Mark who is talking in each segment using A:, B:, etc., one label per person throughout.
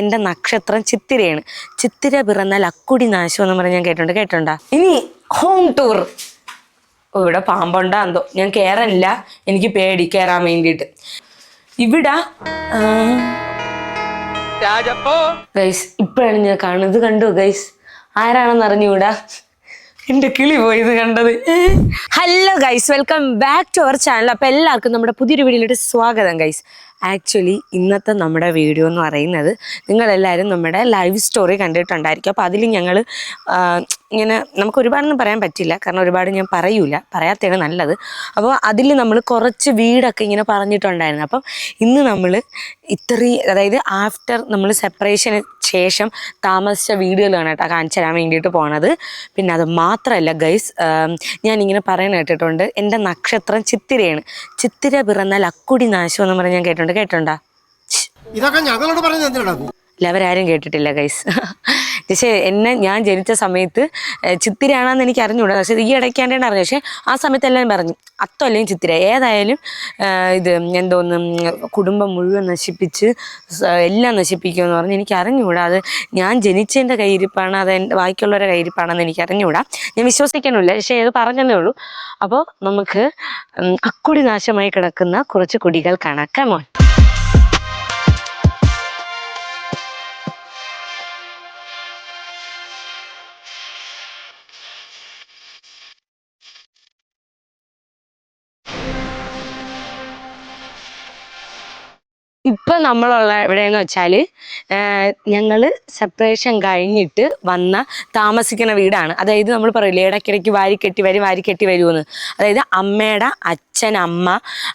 A: എന്റെ നക്ഷത്രം ചിത്തിരയാണ്. ചിത്തിര പിറന്നാൽ അക്കുടി നാശം എന്ന് പറഞ്ഞ് ഞാൻ കേട്ടിട്ടുണ്ട്. കേട്ടിട്ടുണ്ടോ? ഇനി ഹോം ടൂർ ഇവിടെ പാമ്പുണ്ടാ എന്തോ. ഞാൻ കയറാനില്ല എനിക്ക് പേടി കയറാൻ വേണ്ടിയിട്ട്. ഇവിടെ ഗൈസ് ഇപ്പോഴാണ് ഞാൻ കാണുന്നത്. കണ്ടു ഗൈസ് ആരാണെന്ന് അറിഞ്ഞുകൂടാ? എന്റെ കിളി പോയത് കണ്ടത്. Hello guys welcome back to our channel അപ്പൊ എല്ലാവർക്കും നമ്മുടെ പുതിയൊരു വീഡിയോയിലോട്ട് സ്വാഗതം ഗൈസ് ആക്ച്വലി ഇന്നത്തെ നമ്മുടെ വീഡിയോ എന്ന് പറയുന്നത് നിങ്ങളെല്ലാവരും നമ്മുടെ ലൈവ് സ്റ്റോറി കണ്ടിട്ടുണ്ടായിരിക്കും. അപ്പോൾ അതിൽ ഞങ്ങൾ ഇങ്ങനെ നമുക്ക് ഒരുപാടൊന്നും പറയാൻ പറ്റില്ല. കാരണം ഒരുപാട് ഞാൻ പറയൂല. പറയാത്തതാണ് നല്ലത്. അപ്പോൾ അതിൽ നമ്മൾ കുറച്ച് വീടൊക്കെ ഇങ്ങനെ പറഞ്ഞിട്ടുണ്ടായിരുന്നു. അപ്പം ഇന്ന് നമ്മൾ ഇത്രയും അതായത് ആഫ്റ്റർ നമ്മൾ സെപ്പറേഷന് ശേഷം താമസിച്ച വീടുകളാണ് കേട്ടോ കാണിച്ചു തരാൻ വേണ്ടിയിട്ട് പോണത്. പിന്നെ അത് മാത്രമല്ല ഗൈസ് ഞാനിങ്ങനെ പറയാൻ കേട്ടിട്ടുണ്ട്. എന്റെ നക്ഷത്രം ചിത്തിരയാണ്. ചിത്തിര പിറന്നാൽ അക്കുടി നാശം എന്ന് പറഞ്ഞ് ഞാൻ കേട്ടിട്ടുണ്ട്. കേട്ടിട്ടുണ്ടോ?
B: ഇതൊക്കെ ഞങ്ങളോട് പറഞ്ഞു
A: അല്ല അവരാരും കേട്ടിട്ടില്ല ഗൈസ് പക്ഷേ എന്നെ ഞാൻ ജനിച്ച സമയത്ത് ചിത്തിരാണെന്ന് എനിക്ക് അറിഞ്ഞുകൂടാ പക്ഷേ ഈ ഇടയ്ക്കാണ്ടാണ് അറിഞ്ഞത്. പക്ഷേ ആ സമയത്ത് എല്ലാവരും പറഞ്ഞു അത്തം ചിത്തിര? ഏതായാലും ഇത് എന്തോന്ന് കുടുംബം മുഴുവൻ നശിപ്പിച്ച് എല്ലാം നശിപ്പിക്കുമെന്ന് പറഞ്ഞ് എനിക്ക് അറിഞ്ഞുകൂടാ അത് ഞാൻ ജനിച്ചതിന്റെ കയ്യിരിപ്പാണ് അത് എന്റെ ബാക്കിയുള്ളവരുടെ കയ്യിരിപ്പാണെന്ന് എനിക്ക് അറിഞ്ഞുകൂടാ ഞാൻ വിശ്വസിക്കണമില്ല പക്ഷേ അത് പറഞ്ഞതേ ഉള്ളൂ. അപ്പോൾ നമുക്ക് അക്കുടി നാശമായി കിടക്കുന്ന കുറച്ച് കുടികൾ കാണാം. ഇപ്പൊ നമ്മളുള്ള എവിടെയെന്ന് വെച്ചാൽ ഞങ്ങൾ സെപ്പറേഷൻ കഴിഞ്ഞിട്ട് വന്ന താമസിക്കുന്ന വീടാണ്. അതായത് നമ്മൾ പറയില്ലേ ഇടയ്ക്കിടയ്ക്ക് വാരിക്കെട്ടി വരും വാരിക്കെട്ടി വരുമെന്ന് അതായത് അമ്മയുടെ അച്ഛൻ അമ്മ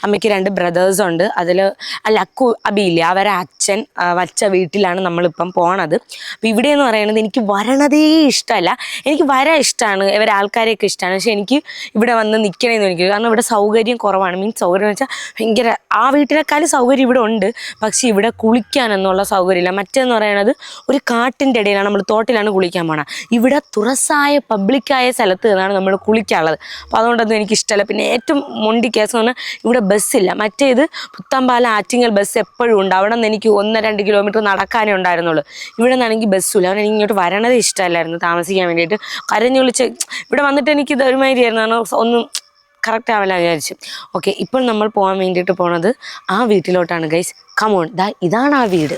A: അമ്മയ്ക്ക് രണ്ട് ബ്രദേഴ്സ് ഉണ്ട്. അതിൽ അല്ല അക്കു അബിയില്ലേ അവരെ അച്ഛൻ വച്ച വീട്ടിലാണ് നമ്മളിപ്പം പോണത്. അപ്പം ഇവിടെ എന്ന് പറയുന്നത് എനിക്ക് വരണതേ ഇഷ്ടമല്ല എനിക്ക് വരാൻ ഇഷ്ടമാണ് ഇവരെ ആൾക്കാരെയൊക്കെ ഇഷ്ടമാണ് പക്ഷെ എനിക്ക് ഇവിടെ വന്ന് നിൽക്കണമെന്ന് എനിക്ക്. കാരണം ഇവിടെ സൗകര്യം കുറവാണ്. മീൻസ് സൗകര്യം എന്ന് വെച്ചാൽ ഭയങ്കര ആ വീട്ടിനേക്കാളും സൗകര്യം ഇവിടെ ഉണ്ട്. പക്ഷെ ഇവിടെ കുളിക്കാനെന്നുള്ള സൗകര്യമില്ല. മറ്റേന്ന് പറയുന്നത് ഒരു കാട്ടിന്റെ ഇടയിലാണ് നമ്മൾ തോട്ടിലാണ് കുളിക്കാൻ പോണത് ഇവിടെ തുറസായ പബ്ലിക്കായ സ്ഥലത്ത് നിന്നാണ് നമ്മൾ കുളിക്കാനുള്ളത്. അപ്പോൾ അതുകൊണ്ടൊന്നും എനിക്കിഷ്ടമല്ല. പിന്നെ ഏറ്റവും മുണ്ടി കേസ് എന്ന് പറഞ്ഞാൽ ഇവിടെ ബസ്സില്ല മറ്റേത് പുത്തമ്പാല ആറ്റിങ്ങൽ ബസ് എപ്പോഴും ഉണ്ട്. അവിടെ നിന്ന് എനിക്ക് ഒന്ന് രണ്ട് കിലോമീറ്റർ നടക്കാനേ ഉണ്ടായിരുന്നുള്ളൂ. ഇവിടെ നിന്നാണെങ്കിൽ ബസ്സില്ല അവൻ ഇങ്ങോട്ട് വരണതേ ഇഷ്ടമല്ലായിരുന്നു താമസിക്കാൻ വേണ്ടിയിട്ട്. കരഞ്ഞു വിളിച്ച് ഇവിടെ വന്നിട്ട് എനിക്ക് ഒരുമാതിരിയായിരുന്നു കാരണം ഒന്നും കറക്റ്റ് ആവില്ല വിചാരിച്ചു. ഓക്കെ ഇപ്പോൾ നമ്മൾ പോകാൻ വേണ്ടിയിട്ട് പോണത് ആ വീട്ടിലോട്ടാണ് ഗൈസ് കമോൺ ദാ ഇതാണ് ആ വീട്.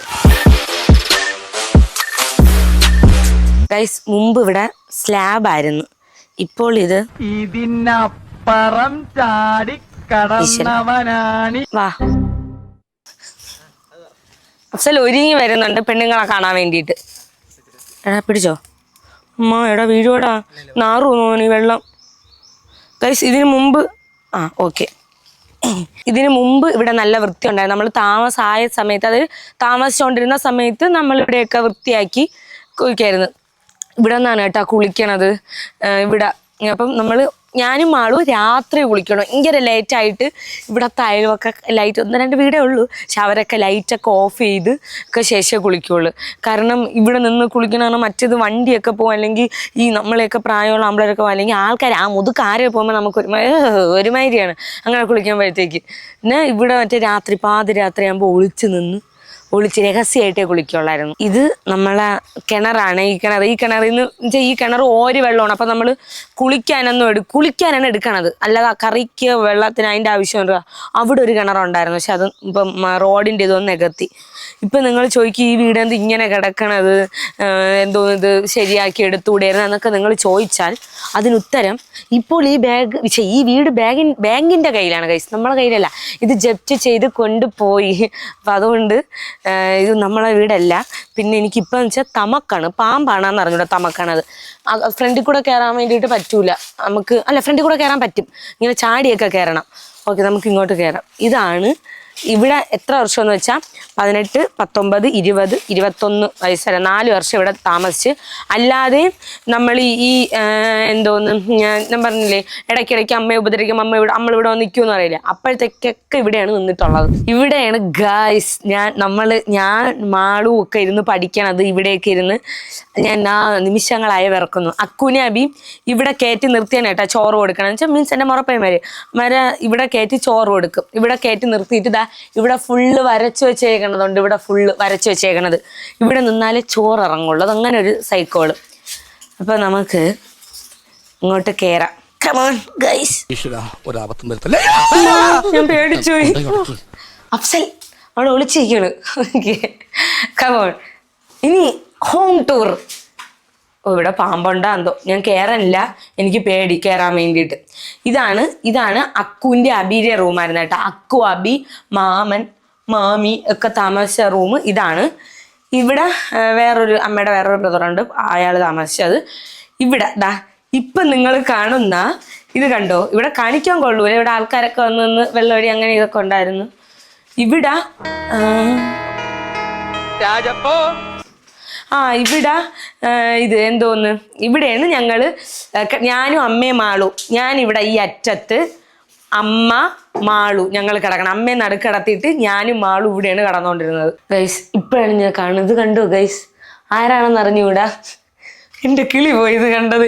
A: ഗൈസ് മുമ്പ് ഇവിടെ സ്ലാബ് ആയിരുന്നു. ഇപ്പോൾ ഇത്
C: ഇതിനപ്പുറം ചാടി കടന്നവനാണി.
A: വാ. അഫ്സൽ ഒരുങ്ങി വരുന്നുണ്ട് പെണ്ണുങ്ങളെ കാണാൻ വേണ്ടിയിട്ട്. എടാ പിടിച്ചോ. അമ്മ എടാ വീഴുവടാ നാറു തോന്നി വെള്ളം. ഗൈസ് ഇതിന് മുമ്പ് ആ ഓക്കെ ഇതിനു മുമ്പ് ഇവിടെ നല്ല വൃത്തി ഉണ്ടായിരുന്നു നമ്മൾ താമസമായ സമയത്ത് അതായത് താമസിച്ചുകൊണ്ടിരുന്ന സമയത്ത് നമ്മൾ ഇവിടെയൊക്കെ വൃത്തിയാക്കി കുളിക്കായിരുന്നു. ഇവിടെ നിന്നാണ് കേട്ടോ കുളിക്കണത്. ഇവിടെ അപ്പം നമ്മൾ ഞാനും ആളും രാത്രി കുളിക്കണം. ഭയങ്കര ലേറ്റായിട്ട് ഇവിടത്തെ അയൽവൊക്കെ ലൈറ്റ് ഒന്ന് രണ്ട് വീടേ ഉള്ളൂ. പക്ഷെ അവരൊക്കെ ലൈറ്റൊക്കെ ഓഫ് ചെയ്ത് ഒക്കെ ശേഷമേ കുളിക്കുള്ളൂ. കാരണം ഇവിടെ നിന്ന് കുളിക്കണമെന്ന് മറ്റേത് വണ്ടിയൊക്കെ പോകും അല്ലെങ്കിൽ ഈ നമ്മളെയൊക്കെ പ്രായമുള്ള ആമ്പിളരൊക്കെ പോകും അല്ലെങ്കിൽ ആൾക്കാർ ആ മുതുക്കാരെ പോകുമ്പോൾ നമുക്ക് ഒരു ഒരുമാതിരിയാണ്. അങ്ങനെ കുളിക്കുമ്പോഴത്തേക്ക്. പിന്നെ ഇവിടെ മറ്റേ രാത്രി പാതിരാത്രി ആകുമ്പോൾ ഒളിച്ച് നിന്ന് ഒളിച്ച് രഹസ്യമായിട്ടേ കുളിക്കുള്ളായിരുന്നു. ഇത് നമ്മളെ കിണറാണ്. ഈ കിണർ ഈ കിണറിൽ നിന്ന് വെച്ചാൽ ഈ കിണർ ഓര് വെള്ളമാണ്. അപ്പം നമ്മൾ കുളിക്കാനൊന്നും എടു കുളിക്കാനാണ് എടുക്കണത്. അല്ലാതെ കറിക്ക് വെള്ളത്തിന് അതിന്റെ ആവശ്യമുണ്ട് അവിടെ ഒരു കിണറുണ്ടായിരുന്നു പക്ഷെ അത് ഇപ്പം റോഡിന്റെ ഇതൊന്നും നികത്തി. ഇപ്പം നിങ്ങൾ ചോദിക്കും ഈ വീട് എന്ത് ഇങ്ങനെ കിടക്കണത്? എന്തോ ഇത് ശരിയാക്കി എടുത്തുകൂടായിരുന്നു എന്നൊക്കെ നിങ്ങൾ ചോദിച്ചാൽ അതിനുത്തരം ഇപ്പോൾ ഈ ബാഗ് പക്ഷെ ഈ വീട് ബാഗിൻ ബാങ്കിന്റെ കയ്യിലാണ് കൈസ് നമ്മളെ കയ്യിലല്ല. ഇത് ജപ്റ്റ് ചെയ്ത് കൊണ്ടുപോയി. അപ്പം അതുകൊണ്ട് ഇത് നമ്മളെ വീടല്ല. പിന്നെ എനിക്കിപ്പം വെച്ചാൽ തമക്കാണ്. പാമ്പാണെന്ന് അറിഞ്ഞൂടാ തമക്കാണത് ഫ്രണ്ടിൽ കൂടെ കയറാൻ വേണ്ടിയിട്ട് പറ്റൂല. നമുക്ക് അല്ല ഫ്രണ്ടിൽ കൂടെ കയറാൻ പറ്റും. ഇങ്ങനെ ചാടിയൊക്കെ കയറണം ഓക്കെ നമുക്ക് ഇങ്ങോട്ട് കയറാം ഇതാണ് ഇവിടെ എത്ര വർഷം എന്ന് വെച്ചാൽ പതിനെട്ട് പത്തൊമ്പത് ഇരുപത് ഇരുപത്തൊന്ന് വയസ്സ് നാല് വർഷം ഇവിടെ താമസിച്ച്. അല്ലാതെ നമ്മൾ ഈ എന്തോന്ന് ഞാൻ പറഞ്ഞില്ലേ ഇടയ്ക്കിടയ്ക്ക് അമ്മയെ ഉപദ്രവിക്കും അമ്മ ഇവിടെ നമ്മൾ ഇവിടെ നിൽക്കുമെന്ന് അറിയില്ല അപ്പോഴത്തേക്കൊക്കെ ഇവിടെയാണ് നിന്നിട്ടുള്ളത്. ഇവിടെയാണ് ഗായ്സ് ഞാൻ നമ്മൾ ഞാൻ മാളും ഒക്കെ ഇരുന്ന് പഠിക്കണത് ഇവിടെയൊക്കെ ഇരുന്ന് ഞാൻ ആ നിമിഷങ്ങളായി വിറക്കുന്നു. അക്കുനെ അബി ഇവിടെ കയറ്റി നിർത്തിയാണ് കേട്ടോ ചോറ് കൊടുക്കണം എന്ന് വെച്ചാൽ മീൻസ് എന്റെ മുറപ്പന്മാര് മര ഇവിടെ കയറ്റി ചോറ് കൊടുക്കും. ഇവിടെ കയറ്റി നിർത്തിയിട്ട് ഇതാ ഇവിടെ ഫുള്ള് വരച്ചു വെച്ചേക്കണതുണ്ട്. ഇവിടെ ഫുള്ള് വരച്ചു വെച്ചേക്കണത്. ഇവിടെ നിന്നാലേ ചോറ് ഇറങ്ങുള്ളൂ അതങ്ങനെ ഒരു സൈക്കോൾ അപ്പൊ നമുക്ക് ഇങ്ങോട്ട് കേറാം. കമോൺ ഗൈസ് ഞാൻ പേടിച്ചു പോയി. അഫ്സൽ അവിടെ ഒളിച്ചിരിക്കണ്. കമോൺ ഇനി ഹോം ടൂർ ഓ ഇവിടെ പാമ്പുണ്ടോ? എന്തോ. ഞാൻ കയറാനില്ല എനിക്ക് പേടി. കയറാൻ വേണ്ടിയിട്ട്. ഇതാണ് ഇതാണ് അക്കുവിന്റെ അബിയുടെ റൂമായിരുന്നു കേട്ടോ. അക്കു അബി മാമൻ മാമി ഒക്കെ താമസിച്ച റൂം ഇതാണ്. ഇവിടെ വേറൊരു അമ്മയുടെ വേറൊരു ബ്രദറുണ്ട് അയാൾ താമസിച്ചത് ഇവിടെ. ദാ ഇപ്പം നിങ്ങൾ കാണുന്ന ഇത് കണ്ടോ? ഇവിടെ കാണിക്കാൻ കൊള്ളൂല? ഇവിടെ ആൾക്കാരൊക്കെ വന്ന് നിന്ന് വെള്ളമടി അങ്ങനെ ഇതൊക്കെ ഉണ്ടായിരുന്നു. ഇവിടെ
C: രാജപ്പോ
A: ആ ഇവിടെ ഇത് എന്തോന്ന്? ഇവിടെയാണ് ഞങ്ങൾ ഞാനും അമ്മയും മാളു. ഞാൻ ഈ അറ്റത്ത് അമ്മ മാളു ഞങ്ങൾ കിടക്കണം. അമ്മയെ നടുക്കിടത്തിയിട്ട് ഞാനും മാളു ഇവിടെയാണ് കടന്നുകൊണ്ടിരുന്നത് ഗൈസ് ഇപ്പോഴാണ് ഞാൻ കാണുന്നത്. കണ്ടു ഗൈസ് ആരാണെന്ന് അറിഞ്ഞുകൂടാ? എന്റെ കിളി പോയത് കണ്ടത്.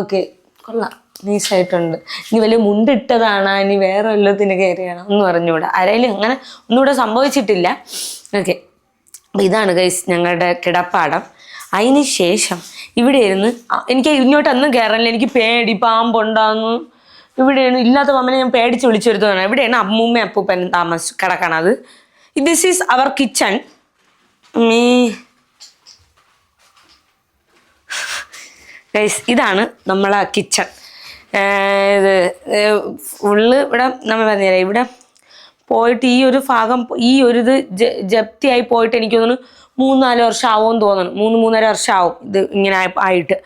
A: ഓക്കെ കൊള്ളാം. നീസായിട്ടുണ്ട്. ഇനി വലിയ മുണ്ടിട്ടതാണ്? ഇനി വേറെ വല്ലതിന് കയറിയാണോ? ഒന്നും അറിഞ്ഞുകൂടാ. ആരെങ്കിലും അങ്ങനെ ഒന്നുകൂടെ സംഭവിച്ചിട്ടില്ല. ഓക്കെ ഇതാണ് ഗൈസ് ഞങ്ങളുടെ കിടപ്പാടം. അതിന് ശേഷം ഇവിടെ ഇരുന്ന് എനിക്ക് ഇങ്ങോട്ട് അന്നും കയറാനില്ല എനിക്ക് പേടി പാമ്പുണ്ടാന്ന്. ഇവിടെയാണ് ഇല്ലാത്ത പാമ്പിനെ ഞാൻ പേടിച്ച് വിളിച്ചു വരുത്തുന്നതാണ് ഇവിടെയാണ് അമ്മൂമ്മ അപ്പൂപ്പൻ താമസ കിടക്കണത്. This is our kitchen me. Guys ഇതാണ് നമ്മളെ കിച്ചൺ ഇത് ഫുള്ള് ഇവിടെ നമ്മൾ പറഞ്ഞുതരാം ഇവിടെ പോയിട്ട് ഈ ഒരു ഭാഗം ഈ ഒരു ഇത് ജപ്തിയായി പോയിട്ട് എനിക്ക് തോന്നുന്നു മൂന്നാൽ നാല് വർഷം ആവുമെന്ന് തോന്നുന്നു. മൂന്ന് മൂന്നര വർഷം ആവും ഇത് ഇങ്ങനെ ആയിട്ട്.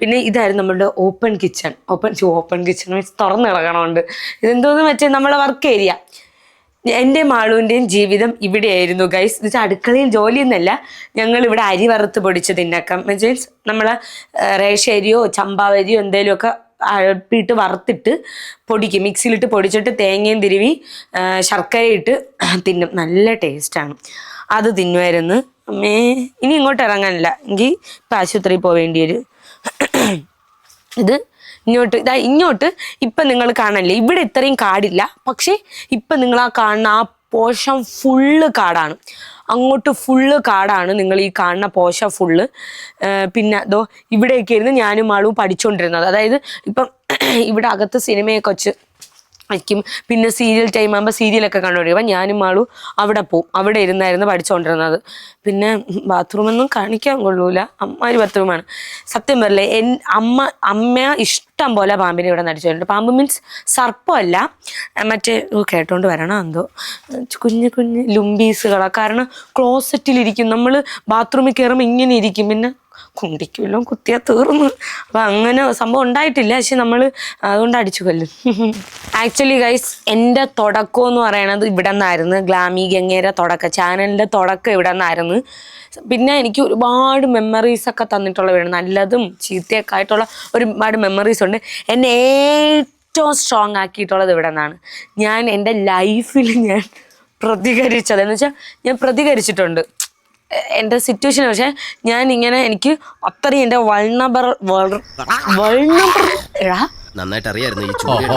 A: പിന്നെ ഇതായിരുന്നു നമ്മളുടെ open kitchen open open kitchen means തുറന്ന് കിടക്കണമുണ്ട് ഇതെന്തോന്ന് വെച്ചാൽ നമ്മളെ വർക്ക് ഏരിയ എന്റെ മാളുവിന്റെയും ജീവിതം ഇവിടെയായിരുന്നു ഗൈസ് ഇത് അടുക്കളയിൽ ജോലിയൊന്നല്ല. ഞങ്ങൾ ഇവിടെ അരി വറുത്ത് പൊടിച്ച് തിന്നക്കം. മീൻസ് നമ്മൾ റേഷരിയോ ചമ്പാവരിയോ എന്തേലുമൊക്കെ അഴപ്പിട്ട് വറുത്തിട്ട് പൊടിക്കും. മിക്സിയിലിട്ട് പൊടിച്ചിട്ട് തേങ്ങയും തിരുവി ശർക്കര ശർക്കരയിട്ട് തിന്നും. നല്ല ടേസ്റ്റാണ്. അത് തിന്നുമായിരുന്നു അമ്മേ ഇനി ഇങ്ങോട്ട് ഇറങ്ങാനില്ല. എങ്കിൽ ഇപ്പം ആശുപത്രിയിൽ പോവേണ്ടി വരും ഇത് ഇങ്ങോട്ട് ഇതാ ഇങ്ങോട്ട് ഇപ്പം നിങ്ങൾ കാണാനില്ല? ഇവിടെ ഇത്രയും കാടില്ല. പക്ഷേ ഇപ്പം നിങ്ങൾ ആ കാണുന്ന ആ പോഷം ഫുള്ള് കാടാണ്. അങ്ങോട്ട് ഫുള്ള് കാടാണ് നിങ്ങൾ ഈ കാണുന്ന പോഷ ഫുള്ള്. പിന്നെ അതോ ഇവിടെയൊക്കെ ഇരുന്ന് ഞാനും ആളും പഠിച്ചുകൊണ്ടിരുന്നത് അതായത് ഇപ്പം ഇവിടെ അകത്ത് സിനിമയൊക്കെ വെച്ച് വയ്ക്കും പിന്നെ സീരിയൽ ടൈം ആകുമ്പോൾ സീരിയലൊക്കെ കണ്ടുകൊണ്ടിരിക്കും അപ്പം ഞാനും ആളും അവിടെ പോവും. അവിടെ ഇരുന്നായിരുന്നു പഠിച്ചുകൊണ്ടിരുന്നത് പിന്നെ ബാത്റൂമൊന്നും കാണിക്കാൻ കൊള്ളൂല. അമ്മ ഒരു ബാത്റൂമാണ്. സത്യം പറയല്ലേ എൻ അമ്മ അമ്മ ഇഷ്ടം പോലെ പാമ്പിനെ ഇവിടെ നടിച്ചിട്ടുണ്ട്. പാമ്പ് മീൻസ് സർപ്പമല്ല. മറ്റേ കേട്ടോണ്ട് വരണം എന്തോ. കുഞ്ഞു കുഞ്ഞു ലുംബീസുകളാണ് കാരണം ക്ലോസറ്റിലിരിക്കും. നമ്മൾ ബാത്റൂമിൽ കയറുമ്പോൾ ഇങ്ങനെ ഇരിക്കും. പിന്നെ കുണ്ടിക്കുമല്ലോ കുത്തിയാ തീർന്നു. അപ്പൊ അങ്ങനെ സംഭവം ഉണ്ടായിട്ടില്ല. പക്ഷെ നമ്മൾ അതുകൊണ്ട് അടിച്ചു കൊല്ലും. ആക്ച്വലി ഗൈസ് എന്റെ തുടക്കം എന്ന് പറയണത് ഇവിടെ നിന്നായിരുന്നു ഗ്ലാമി ഗംഗേര തുടക്കം. ചാനലിന്റെ തുടക്കം ഇവിടെ നിന്നായിരുന്നു പിന്നെ എനിക്ക് ഒരുപാട് മെമ്മറീസ് ഒക്കെ തന്നിട്ടുള്ള വീട് നല്ലതും ചീത്തയൊക്കെ ആയിട്ടുള്ള ഒരുപാട് മെമ്മറീസ് ഉണ്ട്. എന്നെ ഏറ്റവും സ്ട്രോങ് ആക്കിയിട്ടുള്ളത് ഇവിടെ നിന്നാണ് ഞാൻ എന്റെ ലൈഫിൽ ഞാൻ പ്രതികരിച്ചത്. എന്ന് വെച്ചാൽ ഞാൻ പ്രതികരിച്ചിട്ടുണ്ട്. എന്റെ സിറ്റുവേഷൻ പക്ഷെ ഞാൻ ഇങ്ങനെ എനിക്ക് അത്രയും എന്റെ വൾണബർ വൾണബർ എടാ.
B: നന്നായിട്ട് അറിയായിരുന്നു ഈ ചൂടിയുടെ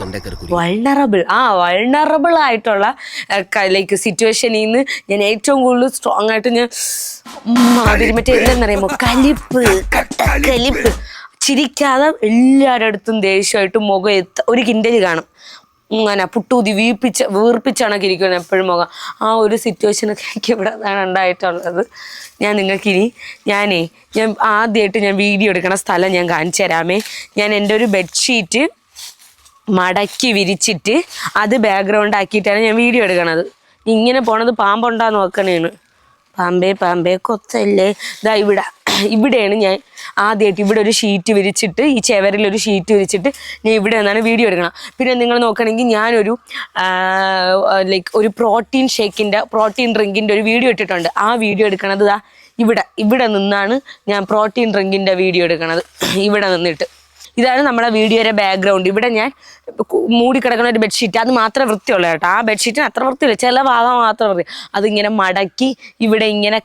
B: തൊണ്ടേ കയറി കുരുങ്ങി.
A: വൾണറബിൾ ആ വൾണറബിൾ ആയിട്ടുള്ള ലൈക്ക് സിറ്റുവേഷനിൽ നിന്ന് ഞാൻ ഏറ്റവും കൂടുതൽ സ്ട്രോങ് ആയിട്ട് ഞാൻ മാതിരി മറ്റേ എന്താണെന്നറിയുമ്പോൾ കലിപ്പ് കലിപ്പ് ചിരിക്കാതെ എല്ലാവരുടെ അടുത്തും ദേഷ്യമായിട്ട് മുഖം എത്ത ഒരു കിൻഡലി കാണും. അങ്ങനെ പുട്ടൂതി വീപ്പിച്ച് വീർപ്പിച്ചാണൊക്കെ ഇരിക്കുന്നത് എപ്പോഴും മുഖം. ആ ഒരു സിറ്റുവേഷനൊക്കെ എനിക്ക് ഇവിടെ ഉണ്ടായിട്ടുള്ളത്. ഞാൻ നിങ്ങൾക്കിനി ഞാനേ ഞാൻ ആദ്യമായിട്ട് ഞാൻ വീഡിയോ എടുക്കണ സ്ഥലം ഞാൻ കാണിച്ചു തരാമേ. ഞാൻ എന്റെ ഒരു ബെഡ്ഷീറ്റ് മടക്കി വിരിച്ചിട്ട് അത് ബാക്ക്ഗ്രൗണ്ട് ആക്കിയിട്ടാണ് ഞാൻ വീഡിയോ എടുക്കണത്. ഇങ്ങനെ പോണത് പാമ്പുണ്ടാ നോക്കണേണ് പാമ്പേ പാമ്പേ കൊത്തല്ലേ? ഇതാ ഇവിടെ. ഇവിടെയാണ് ഞാൻ ആദ്യമായിട്ട് ഇവിടെ ഒരു ഷീറ്റ് വിരിച്ചിട്ട് ഈ ചെവരിൽ ഒരു ഷീറ്റ് വിരിച്ചിട്ട് ഞാൻ ഇവിടെ നിന്നാണ് വീഡിയോ എടുക്കണം പിന്നെ നിങ്ങൾ നോക്കണമെങ്കിൽ ഞാനൊരു ലൈക്ക് ഒരു പ്രോട്ടീൻ ഷേക്കിന്റെ പ്രോട്ടീൻ ഡ്രിങ്കിന്റെ ഒരു വീഡിയോ ഇട്ടിട്ടുണ്ട്. ആ വീഡിയോ എടുക്കണത് ഇവിടെ ഇവിടെ നിന്നാണ് ഞാൻ പ്രോട്ടീൻ ഡ്രിങ്കിന്റെ വീഡിയോ എടുക്കണത്. ഇവിടെ നിന്നിട്ട്. ഇതാണ് നമ്മുടെ വീഡിയോയുടെ ബാക്ക്ഗ്രൗണ്ട് ഇവിടെ ഞാൻ മൂടിക്കിടക്കുന്ന ഒരു ബെഡ്ഷീറ്റ് അത് മാത്രമേ വൃത്തിയുള്ളൂ കേട്ടോ. ആ ബെഡ്ഷീറ്റിന് അത്ര വൃത്തിയില്ല. ചില ഭാഗം മാത്രം വൃത്തി. അതിങ്ങനെ മടക്കി ഇവിടെ ഇങ്ങനെ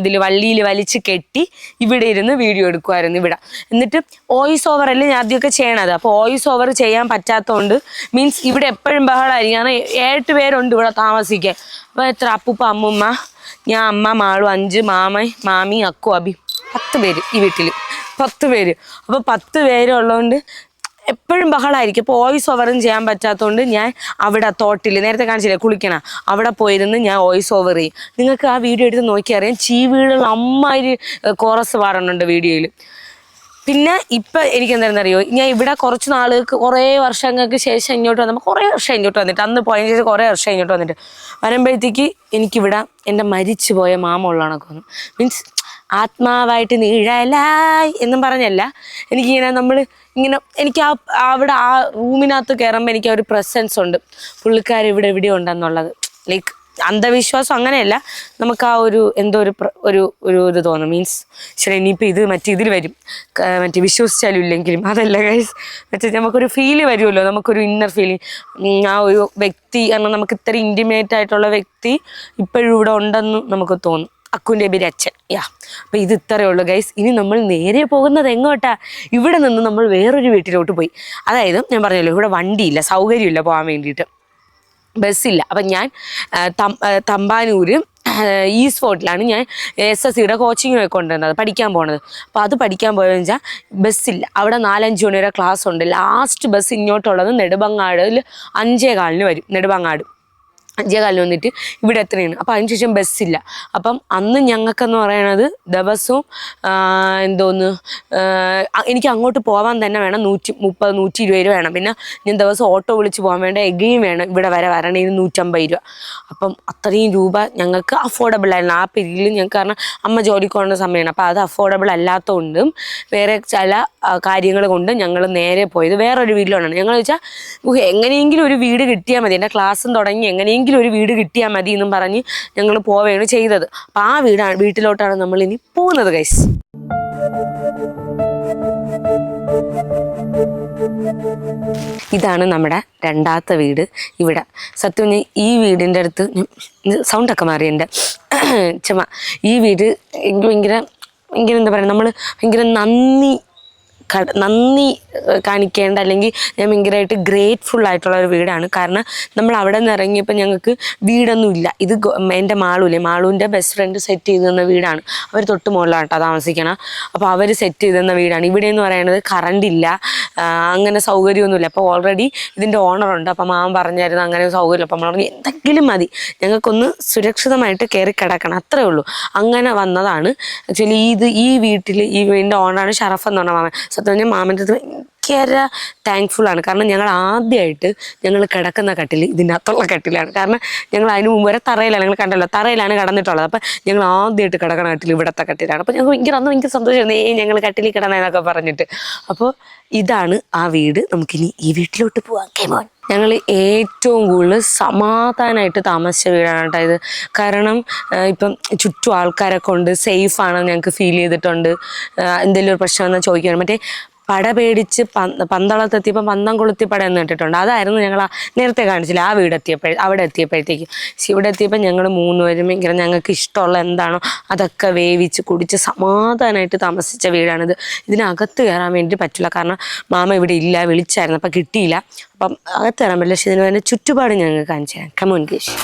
A: ഇതിൽ വള്ളിയിൽ വലിച്ച് കെട്ടി ഇവിടെ ഇരുന്ന് വീഡിയോ എടുക്കുമായിരുന്നു ഇവിടെ. എന്നിട്ട് വോയിസ് ഓവറല്ലേ ഞാൻ ആദ്യമൊക്കെ ചെയ്യണത്. അപ്പോൾ വോയിസ് ഓവർ ചെയ്യാൻ പറ്റാത്തതുകൊണ്ട് മീൻസ് ഇവിടെ എപ്പോഴും ബഹളമായിരിക്കും കാരണം ഏട്ട് പേരുണ്ട് ഇവിടെ താമസിക്കാൻ. അപ്പോൾ എത്ര? അപ്പൂപ്പ അമ്മൂമ്മ ഞാൻ അമ്മ മാളു അഞ്ച് മാമ മാമി അക്കു അബി. പത്ത് പേര് ഈ വീട്ടിൽ പത്ത് പേര്. അപ്പോൾ പത്ത് പേര് ഉള്ളതുകൊണ്ട് എപ്പോഴും ബഹളമായിരിക്കും ഇപ്പൊ വോയിസ് ഓവറും ചെയ്യാൻ പറ്റാത്തതുകൊണ്ട് ഞാൻ അവിടെ തോട്ടിൽ നേരത്തെ കാണിച്ചില്ലേ കുളിക്കണ? അവിടെ പോയിരുന്ന് ഞാൻ വോയിസ് ഓവർ ചെയ്യും. നിങ്ങൾക്ക് ആ വീഡിയോ എടുത്ത് നോക്കിയറിയാം ചീവീടുള്ള അമ്മാതിരി കോറസ് പാടുന്നുണ്ട് വീഡിയോയിൽ പിന്നെ ഇപ്പം എനിക്ക് എന്താണെന്നറിയോ ഞാൻ ഇവിടെ കുറച്ച് നാളുകൾക്ക് കുറേ വർഷങ്ങൾക്ക് ശേഷം ഇങ്ങോട്ട് വന്നപ്പോൾ കുറേ വർഷം ഇങ്ങോട്ട് വന്നിട്ട് അന്ന് പോയതിന് ശേഷം കുറേ വർഷം ഇങ്ങോട്ട് വന്നിട്ട് വരുമ്പോഴത്തേക്ക് എനിക്കിവിടെ എന്റെ മരിച്ചു പോയ മാമ ഉള്ള കണക്കൊന്നു മീൻസ് ആത്മാവായിട്ട് നീഴലായി എന്നും പറഞ്ഞല്ല. എനിക്കിങ്ങനെ നമ്മൾ ഇങ്ങനെ എനിക്ക് ആ അവിടെ ആ റൂമിനകത്ത് കയറുമ്പോൾ എനിക്ക് ആ ഒരു പ്രസൻസ് ഉണ്ട്. പുള്ളിക്കാർ ഇവിടെ എവിടെ ഉണ്ടെന്നുള്ളത്. ലൈക്ക് അന്ധവിശ്വാസം അങ്ങനെയല്ല. നമുക്ക് ആ ഒരു എന്തോ ഒരു ഒരു ഒരു ഇത് തോന്നും. മീൻസ് ശരി ഇനിയിപ്പോൾ ഇത് മറ്റേ ഇതിൽ വരും. മറ്റേ വിശ്വസിച്ചാലും ഇല്ലെങ്കിലും. അതല്ല ഗൈസ് മറ്റേ നമുക്കൊരു ഫീൽ വരുമല്ലോ. നമുക്കൊരു ഇന്നർ ഫീലിംഗ് ആ ഒരു വ്യക്തി കാരണം നമുക്ക് ഇത്ര ഇന്റിമേറ്റ് ആയിട്ടുള്ള വ്യക്തി ഇപ്പോഴും ഇവിടെ ഉണ്ടെന്ന് നമുക്ക് തോന്നും. അക്കുന്റെ പേര് അച്ഛൻ. യാ. അപ്പം ഇത് ഇത്രയേ ഉള്ളൂ ഗൈസ് ഇനി നമ്മൾ നേരെ പോകുന്നത് എങ്ങോട്ടാ? ഇവിടെ നിന്ന് നമ്മൾ വേറൊരു വീട്ടിലോട്ട് പോയി. അതായത് ഞാൻ പറഞ്ഞല്ലോ ഇവിടെ വണ്ടിയില്ല സൗകര്യമില്ല പോകാൻ വേണ്ടിയിട്ട്. ബസ്സില്ല. അപ്പം ഞാൻ തമ്പാനൂര് ഈ ഫോർട്ടിലാണ് ഞാൻ എസ് എസ് സിയുടെ കോച്ചിങ്ങിന് കൊണ്ടുവന്നത് പഠിക്കാൻ പോണത്. അപ്പോൾ അത് പഠിക്കാൻ പോയെന്ന് വെച്ചാൽ ബസ്സില്ല. അവിടെ നാലഞ്ച് മണി വരെ ക്ലാസ് ഉണ്ട്. ലാസ്റ്റ് ബസ് ഇങ്ങോട്ടുള്ളത് നെടുമങ്ങാടിൽ അഞ്ചേ കാലിന് വരും നെടുമങ്ങാട്. അഞ്ചേ കാലിന് വന്നിട്ട് ഇവിടെ എത്രയാണ് അപ്പോൾ അതിനുശേഷം ബസ്സില്ല അപ്പം അന്ന് ഞങ്ങൾക്കെന്ന് പറയണത് ദിവസവും എന്തോന്ന് എനിക്ക് അങ്ങോട്ട് പോകാൻ തന്നെ വേണം. നൂറ്റി മുപ്പത് നൂറ്റി ഇരുപത് രൂപ വേണം. പിന്നെ ഞാൻ ദിവസം ഓട്ടോ വിളിച്ച് പോകാൻ വേണ്ട എഗയും വേണം. ഇവിടെ വരെ വരണേ നൂറ്റമ്പത് രൂപ. അപ്പം അത്രയും രൂപ ഞങ്ങൾക്ക് അഫോർഡബിൾ ആയിരുന്നു. ആ പീരീഡിൽ ഞങ്ങൾക്ക് കാരണം അമ്മ ജോലിക്ക് പോകുന്ന സമയമാണ് അപ്പോൾ അത് അഫോർഡബിൾ അല്ലാത്തതുകൊണ്ടും വേറെ ചില കാര്യങ്ങൾ കൊണ്ട് ഞങ്ങൾ നേരെ പോയത് വേറൊരു വീട്ടിലോട്ടാണ്. ഞങ്ങൾ വെച്ചാൽ എങ്ങനെയെങ്കിലും ഒരു വീട് കിട്ടിയാൽ മതി. എന്റെ ക്ലാസ്സും തുടങ്ങി എങ്ങനെയെങ്കിലും ഒരു വീട് കിട്ടിയാൽ മതി എന്നും പറഞ്ഞ് ഞങ്ങൾ പോവുകയാണ് ചെയ്തത്. അപ്പം ആ വീടാണ് വീട്ടിലോട്ടാണ് നമ്മൾ ഇനി പോകുന്നത് ഗൈസ് ഇതാണ് നമ്മുടെ രണ്ടാമത്തെ വീട്. ഇവിടെ സത്യം ഈ വീടിന്റെ അടുത്ത് സൗണ്ടൊക്കെ മാറി എന്റെ ചുമ ഈ വീട് എനിക്ക് ഭയങ്കര ഭയങ്കര എന്താ പറയുക നമ്മൾ ഭയങ്കര നന്ദി നന്ദി കാണിക്കേണ്ട അല്ലെങ്കിൽ ഞാൻ ഭയങ്കരമായിട്ട് ഗ്രേറ്റ്ഫുൾ ആയിട്ടുള്ള ഒരു വീടാണ്. കാരണം നമ്മൾ അവിടെ നിന്ന് ഇറങ്ങിയപ്പോൾ ഞങ്ങൾക്ക് വീടൊന്നും ഇല്ല ഇത് എന്റെ മാളൂല്ലേ? മാളൂന്റെ ബെസ്റ്റ് ഫ്രണ്ട് സെറ്റ് ചെയ്ത് തന്ന വീടാണ്. അവർ തൊട്ട് മുകളിലാണ് കേട്ടോ താമസിക്കണം. അപ്പോൾ അവർ സെറ്റ് ചെയ്ത് തന്ന വീടാണ്. ഇവിടെ എന്ന് പറയുന്നത് കറണ്ട് ഇല്ല അങ്ങനെ സൗകര്യമൊന്നുമില്ല. അപ്പോൾ ഓൾറെഡി ഇതിന്റെ ഓണറുണ്ട് അപ്പോൾ മാമൻ പറഞ്ഞായിരുന്നു അങ്ങനെ സൗകര്യമില്ല അപ്പോൾ അപ്പം നമ്മൾ പറഞ്ഞു എന്തെങ്കിലും മതി. ഞങ്ങൾക്കൊന്ന് സുരക്ഷിതമായിട്ട് കയറി കിടക്കണം. അത്രേ ഉള്ളൂ. അങ്ങനെ വന്നതാണ്. ആക്ച്വലി ഇത് ഈ വീട്ടിൽ ഈ വീടിന്റെ ഓണറാണ് ഷറഫ് എന്ന് പറഞ്ഞ മാമൻ. പറഞ്ഞാൽ മാമന്റെ അടുത്ത് ഭയങ്കര താങ്ക്ഫുൾ ആണ്. കാരണം ഞങ്ങൾ ആദ്യമായിട്ട് ഞങ്ങൾ കിടക്കുന്ന കട്ടിൽ ഇതിനകത്തുള്ള കട്ടിലാണ്. കാരണം ഞങ്ങൾ അതിന് മുമ്പ് വരെ തറയിലാണ്. ഞങ്ങൾ കണ്ടല്ലോ തറയിലാണ് കിടന്നിട്ടുള്ളത്. അപ്പം ഞങ്ങൾ ആദ്യമായിട്ട് കിടക്കുന്ന കട്ടിൽ ഇവിടുത്തെ കട്ടിലാണ്. അപ്പം ഞങ്ങൾ ഭയങ്കര അന്ന് ഭയങ്കര സന്തോഷമായിരുന്നു. ഏ ഞങ്ങൾ കട്ടിലിൽ കിടന്നതെന്നൊക്കെ പറഞ്ഞിട്ട്. അപ്പോൾ ഇതാണ് ആ വീട്. നമുക്കിനി ഈ വീട്ടിലോട്ട് പോവാം. കേമോൻ ഞങ്ങൾ ഏറ്റവും കൂടുതൽ സമാധാനമായിട്ട് താമസിച്ച വീടാണ് കേട്ടോ ഇത്. കാരണം ഇപ്പം ചുറ്റും ആൾക്കാരൊക്കെ ഉണ്ട്. സേഫാണെന്ന് ഞങ്ങൾക്ക് ഫീൽ ചെയ്തിട്ടുണ്ട്. എന്തെങ്കിലും ഒരു പ്രശ്നം എന്നാൽ ചോദിക്കണം മറ്റേ പട പേടിച്ച് പന്ത പന്തളത്തെത്തിയപ്പോൾ പന്തം കൊളുത്തി പട എന്ന് ഇട്ടിട്ടുണ്ട് അതായിരുന്നു ഞങ്ങൾ നേരത്തെ കാണിച്ചില്ല ആ വീട് എത്തിയപ്പോഴ അവിടെ എത്തിയപ്പോഴത്തേക്ക്. ഇവിടെ എത്തിയപ്പോൾ ഞങ്ങൾ മൂന്ന് മൂന്നുപേരും ഭയങ്കര ഞങ്ങൾക്ക് ഇഷ്ടമുള്ള എന്താണോ അതൊക്കെ വേവിച്ച് കുടിച്ച് സമാധാനമായിട്ട് താമസിച്ച വീടാണിത്. ഇതിനകത്ത് കയറാൻ വേണ്ടി പറ്റില്ല. കാരണം മാമ ഇവിടെ ഇല്ല വിളിച്ചായിരുന്നു. അപ്പം കിട്ടിയില്ല. അപ്പം അകത്ത് കയറാൻ പറ്റില്ല. പക്ഷെ ഇതിന് വേണ്ട ചുറ്റുപാട് ഞങ്ങൾക്ക് കാണിച്ചു തരാം. കമോൻ കേശ്